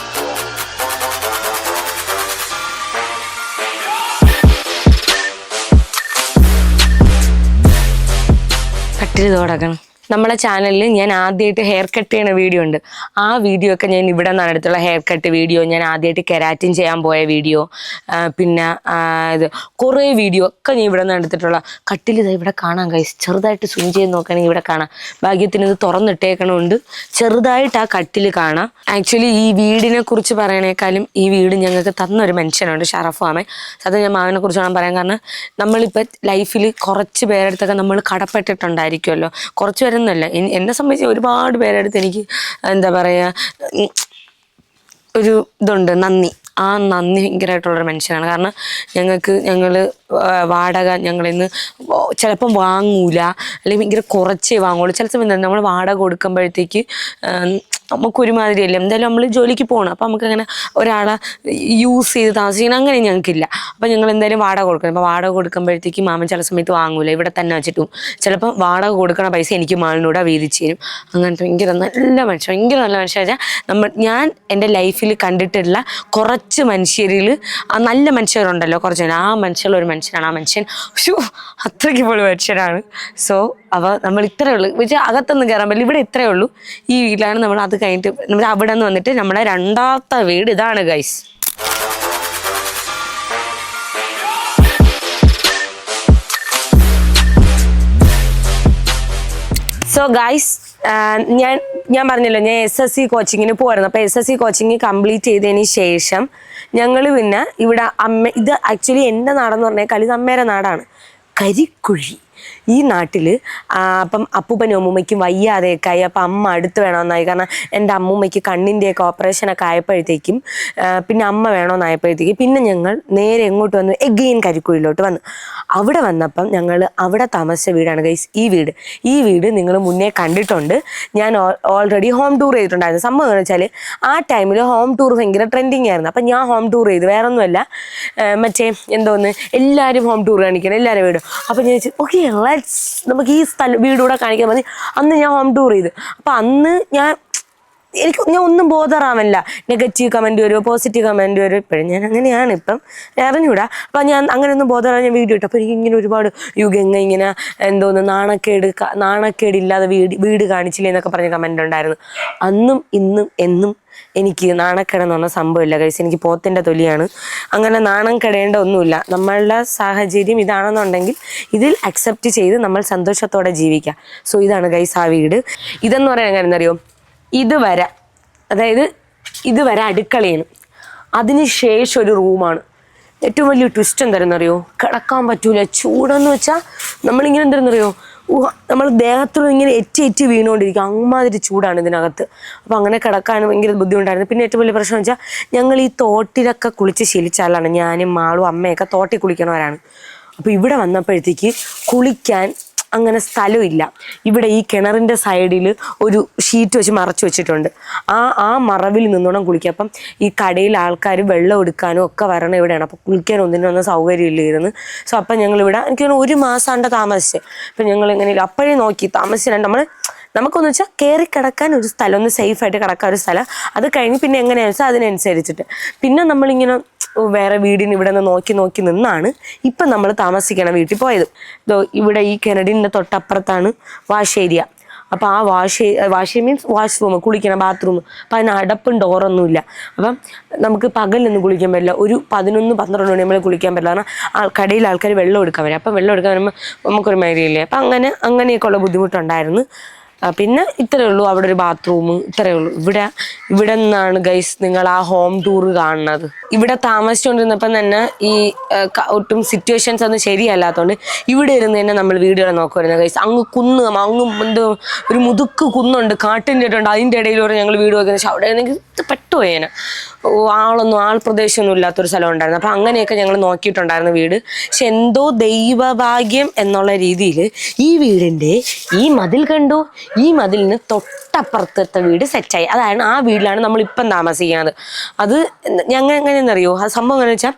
A: കട്ടിൽ തുടക്കണം. നമ്മളെ ചാനലിൽ ഞാൻ ആദ്യമായിട്ട് ഹെയർ കട്ട് ചെയ്യുന്ന വീഡിയോ ഉണ്ട്. ആ വീഡിയോ ഒക്കെ ഞാൻ ഇവിടെ നിന്നാണ് എടുത്തുള്ള ഹെയർ കട്ട് വീഡിയോ ഞാൻ ആദ്യമായിട്ട് കെരാറ്റിൻ ചെയ്യാൻ പോയ വീഡിയോ പിന്നെ ഇത് കുറേ വീഡിയോ ഒക്കെ ഞാൻ ഇവിടെ നിന്ന് എടുത്തിട്ടുള്ള. കട്ടിൽ ഇത് ഇവിടെ കാണാൻ കഴിയും ചെറുതായിട്ട് സ്വിം ചെയ്ത് നോക്കുകയാണെങ്കിൽ ഇവിടെ കാണാം. ഭാഗ്യത്തിന് ഇത് തുറന്നിട്ടേക്കണമുണ്ട് ചെറുതായിട്ട് ആ കട്ടിൽ കാണാം. ആക്ച്വലി ഈ വീടിനെ കുറിച്ച് പറയണേക്കാളും ഈ വീട് ഞങ്ങൾക്ക് തന്ന ഒരു മനുഷ്യനുണ്ട് ഷറഫ് ആമെ സത്യം ഞാൻ മാമനെ കുറിച്ചാണ് പറയാൻ കാരണം നമ്മളിപ്പോൾ ലൈഫിൽ കുറച്ച് പേരെടുത്തൊക്കെ നമ്മൾ കടപ്പെട്ടിട്ടുണ്ടായിരിക്കുമല്ലോ കുറച്ച് പേരൊന്നുമല്ല എൻ- എന്നെ സംബന്ധിച്ച് ഒരുപാട് പേരെടുത്ത് എനിക്ക് എന്താ പറയുക ഒരു ഇതുണ്ട് നന്ദി. ആ നന്ദി ഭയങ്കരമായിട്ടുള്ളൊരു മനുഷ്യനാണ്. കാരണം ഞങ്ങൾക്ക് ഞങ്ങൾ വാടക ഞങ്ങളിന്ന് ചിലപ്പം വാങ്ങൂല. അല്ലെങ്കിൽ ഭയങ്കര കുറച്ചേ വാങ്ങുള്ളൂ. ചില സമയം നമ്മൾ വാടക കൊടുക്കുമ്പോഴത്തേക്ക് നമുക്ക് ഒരുമാതിരി അല്ലേ എന്തായാലും നമ്മൾ ജോലിക്ക് പോകണം അപ്പം നമുക്ക് അങ്ങനെ ഒരാളെ യൂസ് ചെയ്ത് താമസിക്കണം. അങ്ങനെ ഞങ്ങൾക്കില്ല. അപ്പം ഞങ്ങൾ എന്തായാലും വാടക കൊടുക്കണം. അപ്പോൾ വാടക കൊടുക്കുമ്പോഴത്തേക്ക് മാമൻ ചില സമയത്ത് വാങ്ങൂല. ഇവിടെ തന്നെ വെച്ചിട്ട് ചിലപ്പം വാടക കൊടുക്കണ പൈസ എനിക്ക് മാളിനൂടെ വീതിച്ച് തരും. അങ്ങനത്തെ ഭയങ്കര നല്ല മനുഷ്യൻ ഭയങ്കര നല്ല മനുഷ്യൻ വെച്ചാൽ നമ്മൾ ഞാൻ എന്റെ ലൈഫിൽ കണ്ടിട്ടുള്ള കുറച്ച് മനുഷ്യരിൽ ആ നല്ല മനുഷ്യരുണ്ടല്ലോ കുറച്ച്. ആ മനുഷ്യരുള്ള ഒരു മനുഷ്യനാണ് ആ മനുഷ്യൻ. ഷൂ അത്രയ്ക്ക് പോലെ മനുഷ്യനാണ്. സോ അപ്പോൾ നമ്മൾ ഇത്രയേ ഉള്ളൂ. വെച്ചാൽ അകത്തൊന്നും കയറാൻ പറ്റില്ല. ഇവിടെ ഇത്രയേ ഉള്ളൂ. ഈ വീട്ടിലാണ് നമ്മൾ അത് കഴിഞ്ഞിട്ട് നമ്മൾ അവിടെ നിന്ന് വന്നിട്ട് നമ്മുടെ രണ്ടാമത്തെ വീട് ഇതാണ് ഗൈസ് സോ ഗൈസ് ഞാൻ ഞാൻ പറഞ്ഞല്ലോ ഞാൻ എസ് എസ് സി കോച്ചിങ്ങിന് പോയിരുന്നു അപ്പോൾ S S C coaching complete ചെയ്തതിന് ശേഷം ഞങ്ങൾ പിന്നെ ഇവിടെ അമ്മ ഇത് ആക്ച്വലി എന്റെ നാടെന്ന് പറഞ്ഞാൽ അമ്മയുടെ നാടാണ്. കരിക്കുഴി. ഈ നാട്ടിൽ അപ്പം അപ്പൂപ്പനും അമ്മൂമ്മയ്ക്കും വയ്യാതെയൊക്കെ ആയി. അപ്പം അമ്മ അടുത്ത് വേണമെന്നായി. കാരണം എന്റെ അമ്മൂമ്മയ്ക്ക് കണ്ണിന്റെയൊക്കെ ഓപ്പറേഷനൊക്കെ ആയപ്പോഴത്തേക്കും പിന്നെ അമ്മ വേണമെന്നായപ്പോഴത്തേക്കും പിന്നെ ഞങ്ങൾ നേരെ എങ്ങോട്ട് വന്നു? എഗെയിൻ കരിക്കുഴിയിലോട്ട് വന്നു. അവിടെ വന്നപ്പം ഞങ്ങൾ അവിടെ താമസിച്ച വീടാണ്. ഗൈസ് ഈ വീട്. ഈ വീട് നിങ്ങൾ മുന്നേ കണ്ടിട്ടുണ്ട്. ഞാൻ ഓൾറെഡി ഹോം ടൂർ ചെയ്തിട്ടുണ്ടായിരുന്നു. സംഭവം എന്ന് വെച്ചാൽ ആ ടൈമിൽ ഹോം ടൂർ ഭയങ്കര ട്രെൻഡിങ് ആയിരുന്നു. അപ്പം ഞാൻ ഹോം ടൂർ ചെയ്തു. വേറെ ഒന്നുമല്ല മറ്റേ എന്തോന്ന്? എല്ലാവരും ഹോം ടൂർ കാണിക്കണം. എല്ലാവരും വീടും. അപ്പം ഞാൻ വെച്ചു ഓക്കെ നമുക്ക് ഈ സ്ഥലം വീടൂടെ കാണിക്കാൻ മതി അന്ന് ഞാൻ ഹോം ടൂർ ചെയ്തു. അപ്പം അന്ന് ഞാൻ എനിക്ക് ഞാൻ ഒന്നും ബോധറാവില്ല നെഗറ്റീവ് കമന്റ് വരുമോ പോസിറ്റീവ് കമന്റ് വരുമോ ഇപ്പോഴും ഞാൻ അങ്ങനെയാണ് ഇപ്പം. അറിഞ്ഞൂടാ. അപ്പം ഞാൻ അങ്ങനെ ഒന്നും ബോധറാൻ ഞാൻ വീഡിയോ ഇട്ടു. അപ്പോൾ എനിക്ക് ഇങ്ങനെ ഒരുപാട് യുഗങ്ങ ഇങ്ങനെ എന്തോന്ന് നാണക്കേട് നാണക്കേടില്ലാതെ വീട് വീട് കാണിച്ചില്ലേ എന്നൊക്കെ പറഞ്ഞ കമന്റ് ഉണ്ടായിരുന്നു. അന്നും ഇന്നും എന്നും എനിക്ക് നാണക്കേടെന്ന് പറഞ്ഞ സംഭവമില്ല കഴിച്ച് എനിക്ക് പോത്തിന്റെ തൊലിയാണ്. അങ്ങനെ നാണം കെടേണ്ട ഒന്നുമില്ല. നമ്മളുടെ സാഹചര്യം ഇതാണെന്നുണ്ടെങ്കിൽ ഇതിൽ അക്സെപ്റ്റ് ചെയ്ത് നമ്മൾ സന്തോഷത്തോടെ ജീവിക്കാം സോ ഇതാണ് ഗൈസ് ആ വീട്. ഇതെന്ന് പറയാൻ കാര്യം അറിയോ? ഇതുവരെ അതായത് ഇതുവരെ അടുക്കളയാണ് അതിനുശേഷം ഒരു റൂമാണ്. ഏറ്റവും വലിയ ട്വിസ്റ്റ് എന്തായിരുന്നറിയോ കിടക്കാൻ പറ്റൂല. ചൂടെന്ന് വെച്ചാൽ നമ്മളിങ്ങനെ എന്തായിരുന്നറിയോ നമ്മൾ ദേഹത്തോട് ഇങ്ങനെ എറ്റി എറ്റി വീണുകൊണ്ടിരിക്കും. അമ്മാതിരി ചൂടാണ് ഇതിനകത്ത്. അപ്പോൾ അങ്ങനെ കിടക്കാൻ ഭയങ്കര ബുദ്ധിമുട്ടായിരുന്നു. പിന്നെ ഏറ്റവും വലിയ പ്രശ്നം വെച്ചാൽ ഞങ്ങൾ ഈ തോട്ടിലൊക്കെ കുളിച്ച് ശീലിച്ചാലാണ് ഞാനും മാളും അമ്മയൊക്കെ തോട്ടിൽ കുളിക്കണവരാണ്. അപ്പോൾ ഇവിടെ വന്നപ്പോഴത്തേക്ക് കുളിക്കാൻ അങ്ങനെ സ്ഥലമില്ല. ഇവിടെ ഈ കിണറിന്റെ സൈഡിൽ ഒരു ഷീറ്റ് വെച്ച് മറച്ചു വെച്ചിട്ടുണ്ട്. ആ ആ മറവിൽ നിന്നോണം കുളിക്കുക. അപ്പം ഈ കടയിൽ ആൾക്കാർ വെള്ളം എടുക്കാനും ഒക്കെ വരണം ഇവിടെയാണ്. അപ്പോൾ കുളിക്കാൻ ഒന്നിനും ഒന്നും സൗകര്യമില്ലായിരുന്നു. സോ അപ്പം ഞങ്ങളിവിടെ എനിക്ക് ഒരു മാസമാണ്ട് താമസിച്ചത് അപ്പം ഞങ്ങൾ ഇങ്ങനെ അപ്പോഴേ നോക്കി. താമസിച്ചിട്ടുണ്ട് നമ്മൾ നമുക്കൊന്ന് വെച്ചാൽ കയറി കിടക്കാൻ ഒരു സ്ഥലം ഒന്ന് സേഫ് ആയിട്ട് കിടക്കാൻ ഒരു സ്ഥലം. അത് കഴിഞ്ഞ് പിന്നെ എങ്ങനെയാണെന്ന് വെച്ചാൽ അതിനനുസരിച്ചിട്ട്. പിന്നെ നമ്മളിങ്ങനെ വേറെ വീടിന് ഇവിടെ നിന്ന് നോക്കി നോക്കി നിന്നാണ് ഇപ്പം നമ്മൾ താമസിക്കണ വീട്ടിൽ പോയത്. ഇവിടെ ഈ കിണടിന്റെ തൊട്ടപ്പുറത്താണ് വാഷ് ഏരിയ. അപ്പോൾ ആ wash wash means wash room കുളിക്കണം ബാത്റൂം അപ്പൊ അതിന് അടപ്പും ഡോറൊന്നുമില്ല അപ്പം നമുക്ക് പകലൊന്നും കുളിക്കാൻ പറ്റില്ല. ഒരു പതിനൊന്ന് പന്ത്രണ്ട് മണി നമ്മൾ കുളിക്കാൻ പറ്റില്ല. കാരണം ആ കടയിൽ ആൾക്കാർ വെള്ളം എടുക്കാൻ വരും. അപ്പം വെള്ളം എടുക്കാൻ വരുമ്പോൾ നമുക്കൊരു മൈരിയില്ലേ അപ്പം അങ്ങനെ അങ്ങനെയൊക്കെയുള്ള ബുദ്ധിമുട്ടുണ്ടായിരുന്നു. പിന്നെ ഇത്രേ ഉള്ളൂ അവിടെ ഒരു ബാത്റൂം ഇത്രേ ഉള്ളൂ. ഇവിടെ ഇവിടെ നിന്നാണ് ഗൈസ് നിങ്ങൾ ആ ഹോം ടൂർ കാണുന്നത്. ഇവിടെ താമസിച്ചുകൊണ്ടിരുന്നപ്പം തന്നെ ഈ ഒട്ടും സിറ്റുവേഷൻസ് ഒന്നും ശരിയല്ലാത്തതുകൊണ്ട് ഇവിടെ ഇരുന്ന് തന്നെ നമ്മൾ വീടുകൾ നോക്കുമായിരുന്നു ഗൈസ് അങ്ങ് കുന്ന് അങ്ങ് എന്തോ ഒരു മുതുക്ക് കുന്നുണ്ട് കാട്ടിന്റെ ഇടയുണ്ട് അതിന്റെ ഇടയിലൂടെ ഞങ്ങൾ വീട് വയ്ക്കുന്നത് പക്ഷെ അവിടെ ആണെങ്കിൽ പെട്ടുപോയേനെ. ഓ ആളൊന്നും ആൾ പ്രദേശമൊന്നും ഇല്ലാത്തൊരു സ്ഥലം ഉണ്ടായിരുന്നു അപ്പം അങ്ങനെയൊക്കെ ഞങ്ങൾ നോക്കിയിട്ടുണ്ടായിരുന്നു വീട്. പക്ഷെ എന്തോ ദൈവഭാഗ്യം എന്നുള്ള രീതിയിൽ ഈ വീടിന്റെ ഈ മതിൽ കണ്ടു. ഈ മതിലിന് തൊട്ടപ്പുറത്തെ വീട് സെറ്റായി. അതാണ് ആ വീട്ടിലാണ് നമ്മൾ ഇപ്പം താമസിക്കുന്നത്. അത് ഞങ്ങൾ എങ്ങനെയെന്നറിയോ? ആ സംഭവം എങ്ങനെയാണെന്ന് വെച്ചാൽ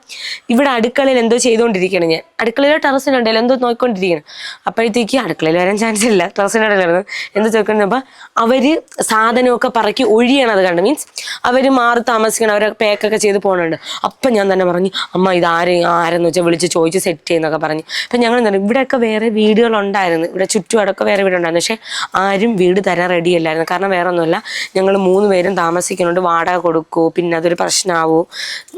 A: ഇവിടെ അടുക്കളയിൽ എന്തോ ചെയ്തുകൊണ്ടിരിക്കുകയാണ് ഞാൻ. അടുക്കളയിലെ ടെറസിനുണ്ടല്ലോ എന്തോ നോക്കിക്കൊണ്ടിരിക്കുന്നു അപ്പോഴത്തേക്ക് അടുക്കളയിൽ വരാൻ ചാൻസ് ഇല്ല. ടെറസിനുണ്ടല്ലോ എന്തോ ചോദിക്കുന്നപ്പോൾ അവർ സാധനമൊക്കെ പറക്കി ഒഴിയണത് കണ്ട്. മീൻസ് അവർ മാറി താമസിക്കണം അവരെ പാക്കൊക്കെ ചെയ്ത് പോകുന്നുണ്ട് അപ്പം ഞാൻ തന്നെ പറഞ്ഞു അമ്മ ഇത് ആരെ ആരെന്ന് വെച്ചാൽ വിളിച്ച് ചോദിച്ച് സെറ്റ് ചെയ്യുന്നൊക്കെ പറഞ്ഞു. അപ്പം ഞങ്ങൾ എന്താ ഇവിടെയൊക്കെ വേറെ വീടുകളുണ്ടായിരുന്നു. ഇവിടെ ചുറ്റുപാടൊക്കെ വേറെ വീടുണ്ടായിരുന്നു. പക്ഷേ ആരും വീട് തരാൻ റെഡി അല്ലായിരുന്നു. കാരണം വേറെ ഒന്നുമല്ല ഞങ്ങൾ മൂന്ന് പേരും താമസിക്കുന്നുണ്ട്. വാടക കൊടുക്കൂ പിന്നെ അതൊരു പ്രശ്നമാവോ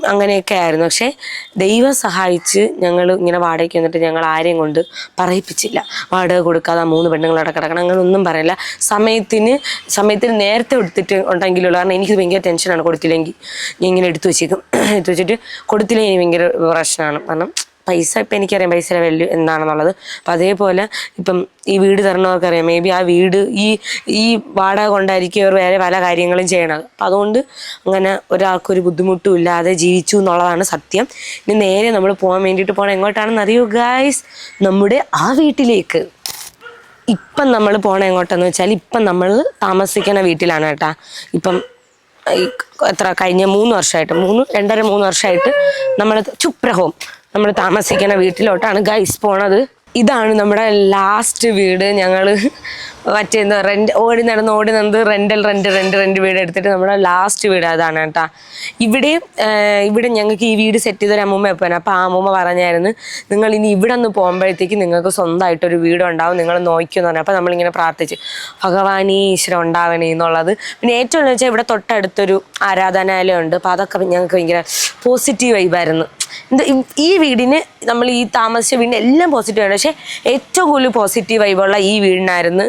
A: അങ്ങനെയൊക്കെ ആയിരുന്നു. പക്ഷേ ദൈവം സഹായിച്ച് ഞങ്ങൾ ഇങ്ങനെ വാടകയ്ക്ക് വന്നിട്ട് ഞങ്ങൾ ആരെയും കൊണ്ട് പറയിപ്പിച്ചില്ല. വാടക കൊടുക്കാതെ മൂന്ന് പെണ്ണുങ്ങളവിടെ കിടക്കണം. അങ്ങനെ ഒന്നും പറയില്ല. സമയത്തിന് സമയത്തിന് നേരത്തെ എടുത്തിട്ട് ഉണ്ടെങ്കിലുള്ളൂ. കാരണം എനിക്ക് ഭയങ്കര ടെൻഷനാണ് കൊടുത്തില്ലെങ്കിൽ ഞാൻ ഇങ്ങനെ എടുത്തു വെച്ചേക്കും. എടുത്തു വെച്ചിട്ട് കൊടുത്തില്ലെങ്കിൽ ഭയങ്കര പ്രശ്നമാണ്. കാരണം പൈസ ഇപ്പം എനിക്കറിയാം പൈസയുടെ വാല്യൂ എന്താണെന്നുള്ളത്. അപ്പം അതേപോലെ ഇപ്പം ഈ വീട് തരണവർക്കറിയാം മേ ബി ആ വീട് ഈ ഈ വാടക കൊണ്ടായിരിക്കും അവർ വേറെ പല കാര്യങ്ങളും ചെയ്യണത്. അപ്പം അതുകൊണ്ട് അങ്ങനെ ഒരാൾക്കൊരു ബുദ്ധിമുട്ടും ഇല്ലാതെ ജീവിച്ചു എന്നുള്ളതാണ് സത്യം. ഇനി നേരെ നമ്മൾ പോകാൻ വേണ്ടിയിട്ട് പോകണം എങ്ങോട്ടാണെന്ന് അറിയൂ ഗായ്സ് നമ്മുടെ ആ വീട്ടിലേക്ക്. ഇപ്പം നമ്മൾ പോകണം എങ്ങോട്ടെന്ന് വെച്ചാൽ ഇപ്പം നമ്മൾ താമസിക്കുന്ന വീട്ടിലാണ് കേട്ടാ. ഇപ്പം ഈ എത്ര കഴിഞ്ഞ മൂന്ന് വർഷമായിട്ട് മൂന്ന് രണ്ടര മൂന്ന് വർഷമായിട്ട് നമ്മൾ ചുപ്രഹോം നമ്മൾ താമസിക്കുന്ന വീട്ടിലോട്ടാണ് ഗൈസ് പോണത്. ഇതാണ് നമ്മുടെ ലാസ്റ്റ് വീട്. ഞങ്ങൾ മറ്റേ എന്താ ഓടി നടന്ന് ഓടി നടന്ന് റെന്റൽ റെന്റ് റെന്റ് റെന്റ് വീട് എടുത്തിട്ട് നമ്മുടെ ലാസ്റ്റ് വീട് അതാണ് കേട്ടോ. ഇവിടെ ഇവിടെ ഞങ്ങൾക്ക് ഈ വീട് സെറ്റ് ചെയ്തൊരു അമ്മൂമ്മ എപ്പോഴാണ് അപ്പോൾ ആ അമ്മൂമ്മ പറഞ്ഞായിരുന്നു നിങ്ങൾ ഇനി ഇവിടെ നിന്ന് പോകുമ്പോഴത്തേക്ക് നിങ്ങൾക്ക് സ്വന്തമായിട്ടൊരു വീട് ഉണ്ടാവും. നിങ്ങൾ നോക്കിയെന്ന് പറഞ്ഞു. അപ്പോൾ നമ്മളിങ്ങനെ പ്രാർത്ഥിച്ച് ഭഗവാനീ ഈശ്വരം ഉണ്ടാവണേ എന്നുള്ളത്. പിന്നെ ഏറ്റവും എന്ന് വെച്ചാൽ ഇവിടെ തൊട്ടടുത്തൊരു ആരാധനാലയം ഉണ്ട് അപ്പോൾ അതൊക്കെ ഞങ്ങൾക്ക് ഭയങ്കര പോസിറ്റീവ് വൈബായിരുന്നു ഈ- വീടിന് നമ്മൾ ഈ താമസിച്ച വീടിന് എല്ലാം പോസിറ്റീവ് ആണ്. പക്ഷേ ഏറ്റവും കൂടുതൽ പോസിറ്റീവ് വൈബുള്ള ഈ വീടിനായിരുന്നു.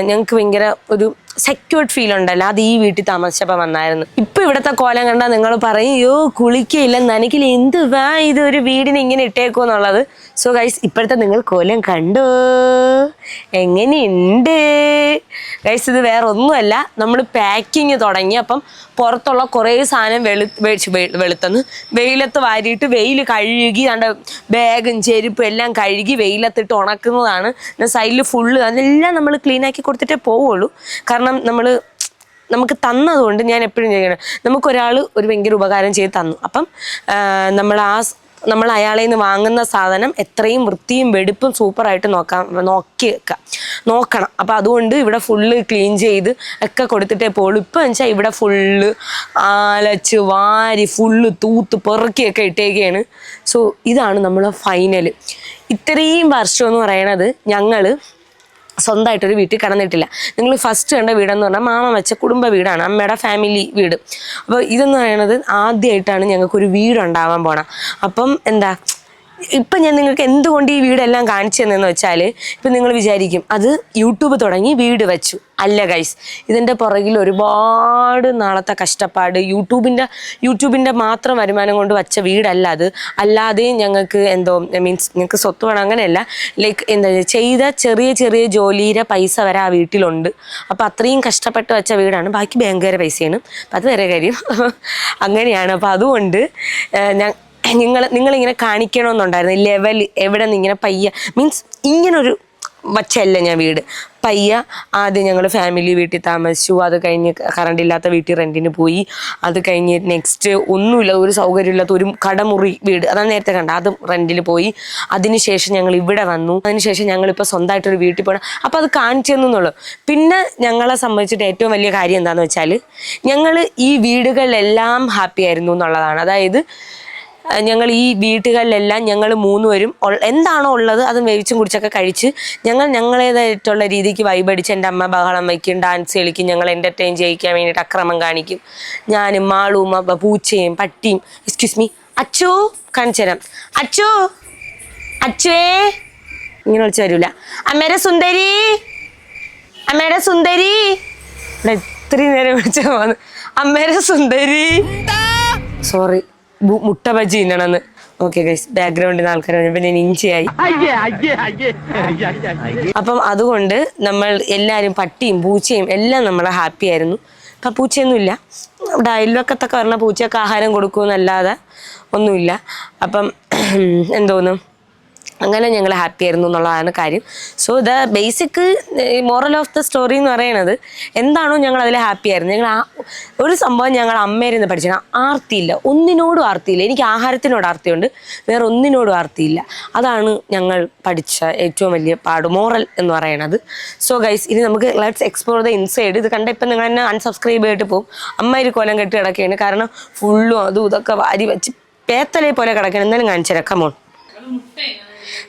A: ഞങ്ങൾക്ക് ഭയങ്കര ഒരു സെക്യൂർഡ് ഫീൽ ഉണ്ടല്ലോ. അത് ഈ വീട്ടിൽ താമസിച്ചപ്പോൾ വന്നായിരുന്നു. ഇപ്പം ഇവിടുത്തെ കോലം കണ്ടാൽ നിങ്ങൾ പറയും യോ കുളിക്കയില്ല. നനക്കില്ല എന്ത് വാ ഇത് ഒരു വീടിന് ഇങ്ങനെ ഇട്ടേക്കോ എന്നുള്ളത്? സോ ഗൈസ് ഇപ്പോഴത്തെ നിങ്ങൾ കോലം കണ്ടോ? എങ്ങനെയുണ്ട്? ഗൈസ് ഇത് വേറെ ഒന്നുമല്ല നമ്മൾ പാക്കിങ് തുടങ്ങി. അപ്പം പുറത്തുള്ള കുറേ സാധനം വെളു വെളുത്തന്ന് വെയിലത്ത് വാരിയിട്ട് വെയിൽ കഴുകി അതിന്റെ ബാഗും ചെരുപ്പും എല്ലാം കഴുകി വെയിലത്തിട്ട് ഉണക്കുന്നതാണ്. സൈഡിൽ ഫുള്ള് അതെല്ലാം നമ്മൾ ക്ലീൻ ആക്കി കൊടുത്തിട്ടേ പോവുള്ളൂ. കാരണം നമ്മൾ നമുക്ക് തന്നതുകൊണ്ട് ഞാൻ എപ്പോഴും ചെയ്യണം. നമുക്കൊരാൾ ഒരു ഭയങ്കര ഉപകാരം ചെയ്ത് തന്നു. അപ്പം നമ്മൾ ആ നമ്മൾ അയാളെ നിന്ന് വാങ്ങുന്ന സാധനം എത്രയും വൃത്തിയും വെടിപ്പും സൂപ്പറായിട്ട് നോക്കാം നോക്കി നോക്കണം. അപ്പം അതുകൊണ്ട് ഇവിടെ ഫുള്ള് ക്ലീൻ ചെയ്ത് ഒക്കെ കൊടുത്തിട്ടേ പോകുള്ളൂ ഇപ്പം വെച്ചാൽ ഇവിടെ ഫുള്ള് ആലച്ച് വാരി ഫുള്ള് തൂത്ത് പെറുക്കിയൊക്കെ ഇട്ടേക്കാണ് സോ ഇതാണ് നമ്മൾ ഫൈനൽ ഇത്രയും വർഷം എന്ന് പറയണത് ഞങ്ങൾ സ്വന്തമായിട്ടൊരു വീട്ടിൽ കടന്നിട്ടില്ല. നിങ്ങൾ ഫസ്റ്റ് കണ്ട വീടെന്ന് പറഞ്ഞാൽ മാമ വെച്ച കുടുംബ വീടാണ് അമ്മയുടെ ഫാമിലി വീട്. അപ്പോൾ ഇതെന്ന് പറയുന്നത് ആദ്യമായിട്ടാണ് ഞങ്ങൾക്കൊരു വീടുണ്ടാവാൻ പോണം. അപ്പം എന്താ ഇപ്പം ഞാൻ നിങ്ങൾക്ക് എന്തുകൊണ്ട് ഈ വീടെല്ലാം കാണിച്ചു തന്നെന്ന് വെച്ചാൽ ഇപ്പം നിങ്ങൾ വിചാരിക്കും അത് യൂട്യൂബ് തുടങ്ങി വീട് വെച്ചു. അല്ല ഗൈസ് ഇതിന്റെ പുറകിൽ ഒരുപാട് നാളത്തെ കഷ്ടപ്പാട് യൂട്യൂബിന്റെ യൂട്യൂബിന്റെ മാത്രം വരുമാനം കൊണ്ട് വച്ച വീടല്ല അത്. അല്ലാതെ ഞങ്ങൾക്ക് എന്തോ മീൻസ് ഞങ്ങൾക്ക് സ്വത്ത് വേണം അങ്ങനെയല്ല. ലൈക്ക് എന്താ ചെയ്ത ചെറിയ ചെറിയ ജോലിയുടെ പൈസ വരെ ആ വീട്ടിലുണ്ട്. അപ്പോൾ അത്രയും കഷ്ടപ്പെട്ട് വെച്ച വീടാണ്. ബാക്കി ബാങ്കുകാരെ പൈസയാണ്. അപ്പം അത് വേറെ കാര്യം. അങ്ങനെയാണ്. അപ്പോൾ അതുകൊണ്ട് ഞാൻ നിങ്ങൾ നിങ്ങളിങ്ങനെ കാണിക്കണമെന്നുണ്ടായിരുന്നു. ലെവൽ എവിടെ നിന്ന് ഇങ്ങനെ പയ്യ മീൻസ് ഇങ്ങനൊരു വച്ചല്ല ഞാൻ വീട്. പയ്യ ആദ്യം ഞങ്ങൾ ഫാമിലി വീട്ടിൽ താമസിച്ചു. അത് കഴിഞ്ഞ് കറണ്ട് ഇല്ലാത്ത വീട്ടിൽ റെന്റിന് പോയി. അത് കഴിഞ്ഞ് നെക്സ്റ്റ് ഒന്നുമില്ല ഒരു സൗകര്യമില്ലാത്ത ഒരു കടമുറി വീട്. അതാണ് നേരത്തെ കണ്ട അതും റെന്റിൽ പോയി. അതിനുശേഷം ഞങ്ങൾ ഇവിടെ വന്നു. അതിനുശേഷം ഞങ്ങളിപ്പോൾ സ്വന്തമായിട്ടൊരു വീട്ടിൽ പോകണം അപ്പോൾ അത് കാണിച്ചു തന്നുള്ളൂ പിന്നെ ഞങ്ങളെ സംബന്ധിച്ചിട്ട് ഏറ്റവും വലിയ കാര്യം എന്താണെന്ന് വെച്ചാൽ ഞങ്ങൾ ഈ വീടുകളിലെല്ലാം ഹാപ്പി ആയിരുന്നു എന്നുള്ളതാണ്. അതായത് ഞങ്ങൾ ഈ വീട്ടുകളിലെല്ലാം ഞങ്ങൾ മൂന്നുപേരും വരും എന്താണോ ഉള്ളത് അത് വേവിച്ചും കുടിച്ചൊക്കെ കഴിച്ച് ഞങ്ങൾ ഞങ്ങളേതായിട്ടുള്ള രീതിക്ക് വൈബടിച്ച് എന്റെ അമ്മ ബഹളം വയ്ക്കും ഡാൻസ് കളിക്കും ഞങ്ങൾ എന്റർടൈൻ ചെയ്യിക്കാൻ വേണ്ടിയിട്ട് അക്രമം കാണിക്കും. ഞാനും മാളും പൂച്ചയും പട്ടിയും എക്സ്ക്യൂസ് മീ അച്ചു കാണിച്ചു അച്ചു അച്ചോ അച്ചുവേ. ഇങ്ങനെ വിളിച്ചു വരൂല. അമ്മേരെ സുന്ദരി അമ്മേടെ സുന്ദരി. ഇവിടെ ഇത്രയും നേരം വിളിച്ച പോന്ന്. അമ്മേരെ സുന്ദരി. സോറി മുട്ട ബജി തിന്നണമെന്ന്. ഓക്കെ ഗൈസ് ബാക്ക്ഗ്രൗണ്ടിൽ നിന്ന് ആൾക്കാർ വന്നപ്പോൾ ഞാൻ ഇഞ്ചിയായി അപ്പം അതുകൊണ്ട് നമ്മൾ എല്ലാവരും പട്ടിയും പൂച്ചയും എല്ലാം നമ്മൾ ഹാപ്പി ആയിരുന്നു. അപ്പം പൂച്ചയൊന്നുമില്ല. ഇവിടെ അയൽവക്കത്തൊക്കെ പറഞ്ഞ പൂച്ചയൊക്കെ ആഹാരം കൊടുക്കുമെന്നല്ലാതെ ഒന്നുമില്ല. അപ്പം എന്തോന്നും? അങ്ങനെ ഞങ്ങൾ ഹാപ്പി ആയിരുന്നു എന്നുള്ളതാണ് കാര്യം. So the basic moral of the story എന്ന് പറയുന്നത് എന്താണോ ഞങ്ങൾ അതിൽ ഹാപ്പി ആയിരുന്നു. ഞങ്ങൾ ആ ഒരു സംഭവം ഞങ്ങൾ അമ്മയിരുന്ന് നിന്ന് പഠിച്ചാൽ ആർത്തിയില്ല. ഒന്നിനോടും ആർത്തിയില്ല. എനിക്ക് ആഹാരത്തിനോട് ആർത്തിയുണ്ട്. വേറെ ഒന്നിനോടും ആർത്തിയില്ല. അതാണ് ഞങ്ങൾ പഠിച്ച ഏറ്റവും വലിയ പാട് മോറൽ എന്ന് പറയുന്നത് സോ ഗൈസ് ഇനി നമുക്ക് ലെറ്റ്സ് എക്സ്പ്ലോർ ദ ഇൻസൈഡ് ഇത് കണ്ട ഇപ്പം നിങ്ങൾ തന്നെ അൺസബ്സ്ക്രൈബ് ചെയ്തിട്ട് പോകും അമ്മ ഒരു കോലം കെട്ടി കിടക്കുകയാണ്. കാരണം ഫുള്ളും അതും ഇതൊക്കെ വാരി വെച്ച് പേത്തലെ പോലെ കിടക്കണം എന്തായാലും കാണിച്ചു തരാം.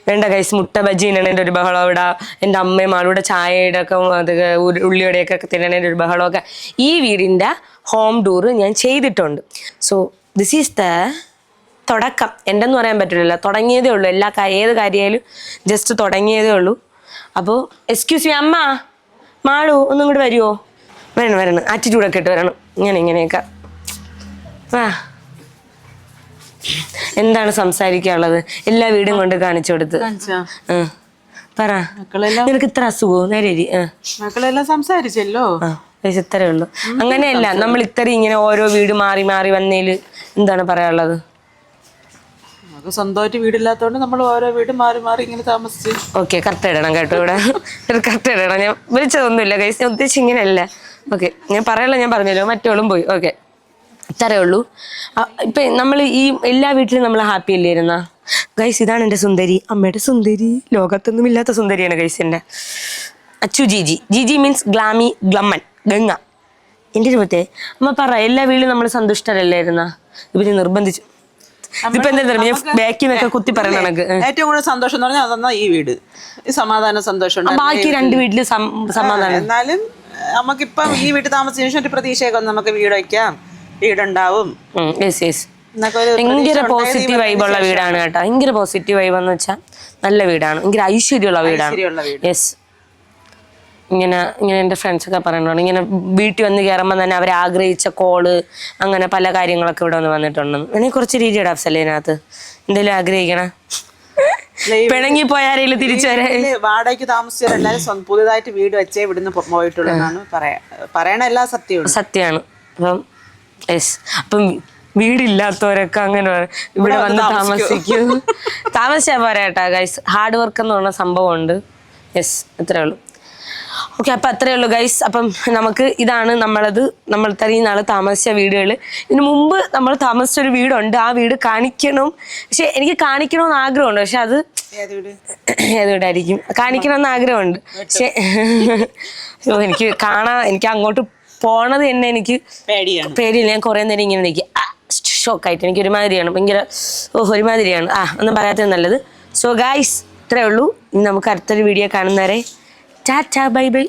A: വേണ്ട കൈസ് മുട്ട ബജി തിന്നണേന്റെ ഒരു ബഹളം ഇവിടെ. എന്റെ അമ്മയും ആളുടെ ചായയുടെ ഒക്കെ അത് ഉള്ളിയുടെയൊക്കെ തിന്നണേന്റെ ഒരു ബഹളമൊക്കെ. ഈ വീടിന്റെ ഹോം ടൂർ ഞാൻ ചെയ്തിട്ടുണ്ട്. സോ ദിസ് ഈസ് ദ തുടക്കം. എന്റെന്ന് പറയാൻ പറ്റില്ലല്ലോ. തുടങ്ങിയതേ ഉള്ളൂ. എല്ലാ ഏത് കാര്യമായാലും ജസ്റ്റ് തുടങ്ങിയതേ ഉള്ളൂ. അപ്പോൾ എക്സ്ക്യൂസ് മീ അമ്മ മാളു ഒന്നും കൂടി വരുമോ വരണം. വരണം ആറ്റിറ്റ്യൂഡൊക്കെ ഇട്ട് വരണം. ഇങ്ങനെ ഇങ്ങനെയൊക്കെ. വാ. എന്താണ് സംസാരിക്കാനുള്ളത്? എല്ലാ വീടും കൊണ്ട് കാണിച്ചു കൊടുത്ത്? പറ. നിനക്ക് ഇത്ര അസുഖവും? നേരെ
D: മക്കളെല്ലാം സംസാരിച്ചല്ലോ?
A: ഇത്രേ ഉള്ളൂ. അങ്ങനെയല്ല നമ്മൾ ഇത്ര ഇങ്ങനെ ഓരോ വീട് മാറി മാറി വന്നേൽ എന്താണ് പറയാനുള്ളത്?
D: നമുക്ക് സ്വന്തമായിട്ട് വീടില്ലാത്തതുകൊണ്ട് നമ്മൾ ഓരോ വീട് മാറി മാറി ഇങ്ങനെ താമസിച്ചു.
A: ഓക്കെ കറക്റ്റ് ഇടണം കേട്ടോ ഇവിടെ. കറക്റ്റ് ഇടണം. ഞാൻ വിളിച്ചതൊന്നുമില്ല കൈസ് ഞാൻ ഉദ്ദേശിച്ച് ഇങ്ങനെയല്ല. ഓക്കെ ഞാൻ പറയാനുള്ള ഞാൻ പറഞ്ഞല്ലോ. മറ്റോളും പോയി. ഓക്കെ. ഇത്രേ ഉള്ളൂ. ഇപ്പൊ നമ്മൾ ഈ എല്ലാ വീട്ടിലും നമ്മൾ ഹാപ്പി അല്ലേ ഇരുന്ന? ഗൈസ് ഇതാണ് എന്റെ സുന്ദരി. അമ്മയുടെ സുന്ദരി. ലോകത്തൊന്നും ഇല്ലാത്ത സുന്ദരിയാണ് ഗൈസ് എന്റെ. Achu Jiji. Jiji means glammy glamour Ganga. എന്റെ രൂപത്തെ അമ്മ പറ എല്ലാ വീട്ടിലും നമ്മൾ സന്തുഷ്ടരല്ലേ ഇരുന്ന? ഇവർ നിർബന്ധിച്ചു. ഇതിപ്പോ എന്താ ഞാൻ ബാക്കിൽ നിന്നൊക്കെ കുത്തി പറയണ കണക്ക്.
D: ഏറ്റവും കൂടുതൽ സന്തോഷം എന്ന് പറഞ്ഞാൽ അതെന്നാ ഈ വീട്? ഈ സമാധാന സന്തോഷം.
A: ബാക്കി രണ്ട് വീട്ടിൽ സമാധാനം.
D: എന്നാലും നമുക്കിപ്പം ഈ വീട്ടിൽ താമസിച്ചതിന് ശേഷം ഒരു പ്രതീക്ഷയൊക്കെ നമുക്ക് വീട് വയ്ക്കാം. വീടുണ്ടാവും.
A: യെസ് യെസ്
D: എന്നൊക്കെ ഒരു
A: ഭയങ്കര പോസിറ്റീവ്
D: വൈബ്
A: വൈബുള്ള വീടാണ് കേട്ടോ. ഭയങ്കര പോസിറ്റീവ് വൈബ് എന്ന് വെച്ചാൽ നല്ല വീടാണ്. ഭയങ്കര ഐശ്വര്യമുള്ള വീടാണ്. യെസ് ഇങ്ങനെ ഇങ്ങനെ എന്റെ ഫ്രണ്ട്സൊക്കെ പറയുന്നുണ്ട് ഇങ്ങനെ വീട്ടിൽ വന്ന് കയറുമ്പോൾ തന്നെ അവർ ആഗ്രഹിച്ച കോൾ അങ്ങനെ പല കാര്യങ്ങളൊക്കെ ഇവിടെ വന്ന് വന്നിട്ടുണ്ടെന്ന് വേണമെങ്കിൽ കുറച്ച് രീതി ഇടാം അതിനകത്ത്. എന്തെങ്കിലും ആഗ്രഹിക്കണ? പിണങ്ങി പോയാരെങ്കിലും തിരിച്ചു വരാൻ
D: വീട്ടിൽ വാടകയ്ക്ക് താമസിച്ചവരെല്ലാരും പുതിയതായിട്ട് വീട് വെച്ചേ ഇവിടുന്ന് പോയിട്ടുള്ളതാണ് പറയാ പറയണ എല്ലാ സത്യവും
A: സത്യമാണ്. അപ്പം യെസ്. അപ്പം വീടില്ലാത്തവരൊക്കെ അങ്ങനെ. ഇവിടെ
D: വന്ന് താമസിക്കും.
A: താമസിച്ചാൽ പോരാട്ടാ ഗൈസ് ഹാർഡ് വർക്ക് എന്ന് പറഞ്ഞ സംഭവമുണ്ട്. യെസ് അത്രേ ഉള്ളൂ. ഓക്കെ അപ്പം അത്രേ ഉള്ളൂ ഗൈസ് അപ്പം നമുക്ക് ഇതാണ് നമ്മളത് നമ്മൾ ഇത്രയും നാൾ താമസിച്ച വീടുകൾ ഇതിന് മുമ്പ് നമ്മൾ താമസിച്ച ഒരു വീടുണ്ട്. ആ വീട് കാണിക്കണം. പക്ഷെ എനിക്ക് കാണിക്കണമെന്ന് ആഗ്രഹമുണ്ട്. പക്ഷെ അത്
D: ഏത് വീട്?
A: ഏത് വീടായിരിക്കും? കാണിക്കണമെന്ന് ആഗ്രഹമുണ്ട്. പക്ഷെ എനിക്ക് കാണാ എനിക്ക് അങ്ങോട്ട് പോണത് തന്നെ എനിക്ക്
D: പേടിയാണ്.
A: പേടിയില്ല. ഞാൻ കുറേ നേരം ഇങ്ങനെ നിൽക്കും ഷോക്കായിട്ട്. എനിക്ക് ഒരുമാതിരിയാണ്. ഭയങ്കര ഓ ഒരുമാതിരിയാണ്. ആ ഒന്നും പറയാത്തത് നല്ലത്. സോ ഗായ്സ് ഇത്രേ ഉള്ളൂ. ഇനി നമുക്ക് അടുത്തൊരു വീഡിയോ കാണുന്നവരെ. Tata bye bye.